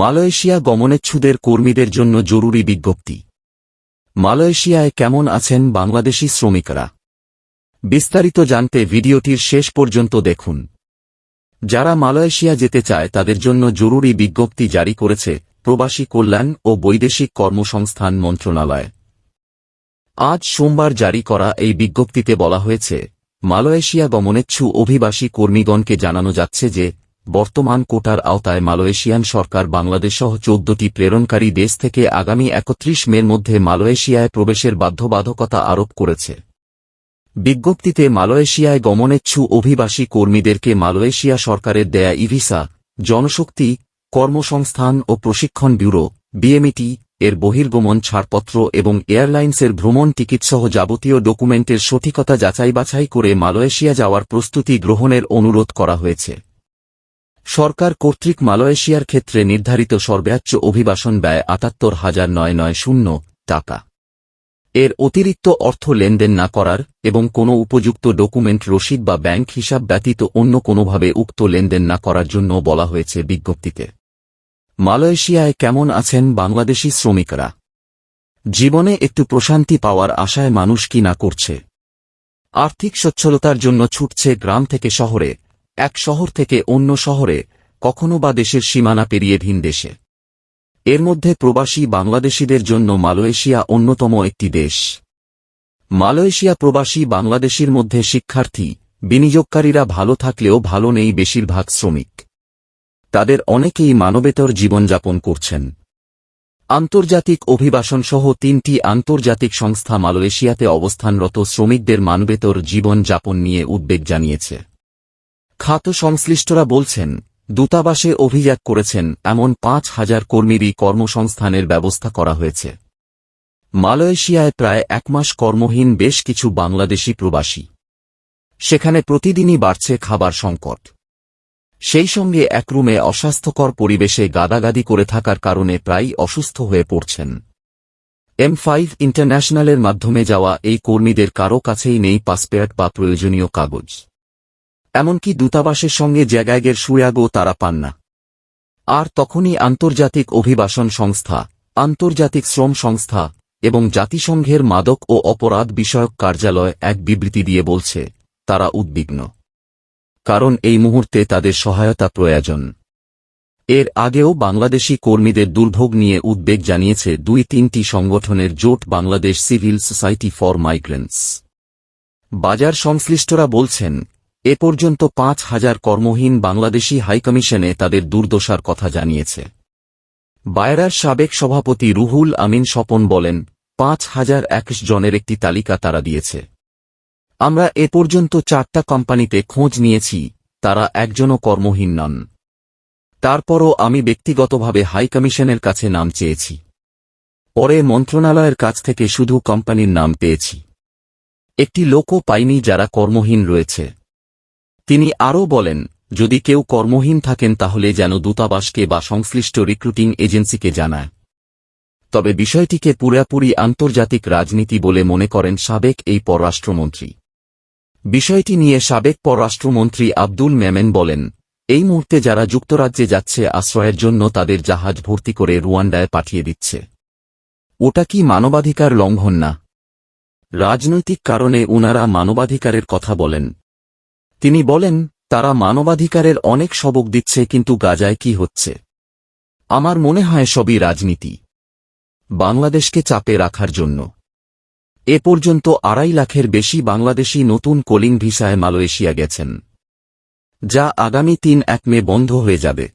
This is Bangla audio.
মালয়েশিয়া গমনেচ্ছুদের কর্মীদের জন্য জরুরি বিজ্ঞপ্তি। মালয়েশিয়ায় কেমন আছেন বাংলাদেশি শ্রমিকরা? বিস্তারিত জানতে ভিডিওটির শেষ পর্যন্ত দেখুন। যারা মালয়েশিয়া যেতে চায় তাদের জন্য জরুরি বিজ্ঞপ্তি জারি করেছে প্রবাসী কল্যাণ ও বৈদেশিক কর্মসংস্থান মন্ত্রণালয়। আজ সোমবার জারি করা এই বিজ্ঞপ্তিতে বলা হয়েছে, মালয়েশিয়া গমনেচ্ছু অভিবাসী কর্মীগণকে জানানো যাচ্ছে যে বর্তমান কোটার আওতায় মালয়েশিয়ান সরকার বাংলাদেশসহ চৌদ্দটি প্রেরণকারী দেশ থেকে আগামী একত্রিশ মের মধ্যে মালয়েশিয়ায় প্রবেশের বাধ্যবাধকতা আরোপ করেছে। বিজ্ঞপ্তিতে মালয়েশিয়ায় গমনেচ্ছু অভিবাসী কর্মীদেরকে মালয়েশিয়া সরকারের দেয়া ইভিসা, জনশক্তি, কর্মসংস্থান ও প্রশিক্ষণ ব্যুরো, বিএমইটি, এর বহির্গমন ছাড়পত্র এবং এয়ারলাইন্সের ভ্রমণ টিকিটসহ যাবতীয় ডকুমেন্টের সঠিকতা যাচাই বাছাই করে মালয়েশিয়া যাওয়ার প্রস্তুতি গ্রহণের অনুরোধ করা হয়েছে। সরকার কর্তৃক মালয়েশিয়ার ক্ষেত্রে নির্ধারিত সর্বোচ্চ অভিবাসন ব্যয় আটাত্তর হাজার নয় নয় শূন্য টাকা। এর অতিরিক্ত অর্থ লেনদেন না করার এবং কোনো উপযুক্ত ডকুমেন্ট রসিদ বা ব্যাংক হিসাব ব্যতীত অন্য কোনোভাবে উক্ত লেনদেন না করার জন্য বলা হয়েছে বিজ্ঞপ্তিতে। মালয়েশিয়ায় কেমন আছেন বাংলাদেশি শ্রমিকরা? জীবনে একটু প্রশান্তি পাওয়ার আশায় মানুষ কি না করছে? আর্থিক সচ্ছলতার জন্য ছুটছে গ্রাম থেকে শহরে। এক শহর থেকে অন্য শহরে, কখনো বা দেশের সীমানা পেরিয়ে ভিন দেশে। এর মধ্যে প্রবাসী বাংলাদেশিদের জন্য মালয়েশিয়া অন্যতম একটি দেশ। মালয়েশিয়া প্রবাসী বাংলাদেশির মধ্যে শিক্ষার্থী, বিনিয়োগকারীরা ভালো থাকলেও ভালো নেই বেশিরভাগ শ্রমিক। তাদের অনেকেই মানবেতর জীবনযাপন করছেন। আন্তর্জাতিক অভিবাসন সহ তিনটি আন্তর্জাতিক সংস্থা মালয়েশিয়াতে অবস্থানরত শ্রমিকদের মানবেতর জীবনযাপন নিয়ে উদ্বেগ জানিয়েছে। খাত সংশ্লিষ্টরা বলছেন, দূতাবাসে অভিযান করেছেন এমন পাঁচ হাজার কর্মীরই কর্মসংস্থানের ব্যবস্থা করা হয়েছে। মালয়েশিয়ায় প্রায় এক মাস কর্মহীন বেশ কিছু বাংলাদেশি প্রবাসী। সেখানে প্রতিদিনই বাড়ছে খাবার সংকট। সেই সঙ্গে এক রুমে অস্বাস্থ্যকর পরিবেশে গাদাগাদি করে থাকার কারণে প্রায়ই অসুস্থ হয়ে পড়ছেন। এম ফাইভ ইন্টারন্যাশনালের মাধ্যমে যাওয়া এই কর্মীদের কারও কাছেই নেই পাসপোর্ট বা প্রয়োজনীয় কাগজ। এমনকি দূতাবাসের সঙ্গে জ্যাগাগের সুয়াগও তারা পান না। আর তখনই আন্তর্জাতিক অভিবাসন সংস্থা, আন্তর্জাতিক শ্রম সংস্থা এবং জাতিসংঘের মাদক ও অপরাধ বিষয়ক কার্যালয় এক বিবৃতি দিয়ে বলছে, তারা উদ্বিগ্ন। কারণ এই মুহূর্তে তাদের সহায়তা প্রয়োজন। এর আগেও বাংলাদেশি কর্মীদের দুর্ভোগ নিয়ে উদ্বেগ জানিয়েছে দুই তিনটি সংগঠনের জোট Bangladesh civil society for migrants. বাজার সংশ্লিষ্টরা বলছেন এ পর্যন্ত পাঁচ হাজার কর্মহীন বাংলাদেশি হাইকমিশনে তাদের দুর্দশার কথা জানিয়েছে। বায়রার সাবেক সভাপতি রুহুল আমিন স্বপন বলেন, পাঁচ হাজার একশ জনের একটি তালিকা তারা দিয়েছে। আমরা এ পর্যন্ত চারটা কোম্পানিতে খোঁজ নিয়েছি, তারা একজনও কর্মহীন নন। তারপরও আমি ব্যক্তিগতভাবে হাইকমিশনের কাছে নাম চেয়েছি। পরে মন্ত্রণালয়ের কাছ থেকে শুধু কোম্পানির নাম পেয়েছি। একটি লোকও পাইনি যারা কর্মহীন রয়েছে। তিনি আরও বলেন, যদি কেউ কর্মহীন থাকেন তাহলে যেন দূতাবাসকে বা সংশ্লিষ্ট রিক্রুটিং এজেন্সিকে জানায়। তবে বিষয়টিকে পুরাপুরি আন্তর্জাতিক রাজনীতি বলে মনে করেন সাবেক এই পররাষ্ট্রমন্ত্রী। বিষয়টি নিয়ে সাবেক পররাষ্ট্রমন্ত্রী আব্দুল মেমেন বলেন, এই মুহূর্তে যারা যুক্তরাজ্যে যাচ্ছে আশ্রয়ের জন্য তাদের জাহাজ ভর্তি করে রুয়ান্ডায় পাঠিয়ে দিচ্ছে। ওটা কি মানবাধিকার লঙ্ঘন না? রাজনৈতিক কারণে উনারা মানবাধিকারের কথা বলেন। তিনি বলেন, তারা মানবাধিকারের অনেক সবক দিচ্ছে কিন্তু গাজায় কি হচ্ছে? আমার মনে হয় সবই রাজনীতি। বাংলাদেশকে চাপে রাখার জন্য। এ পর্যন্ত আড়াই লাখের বেশি বাংলাদেশি নতুন কলিং ভিসায় মালয়েশিয়া গেছেন। যা আগামী তিন এক মে বন্ধ হয়ে যাবে।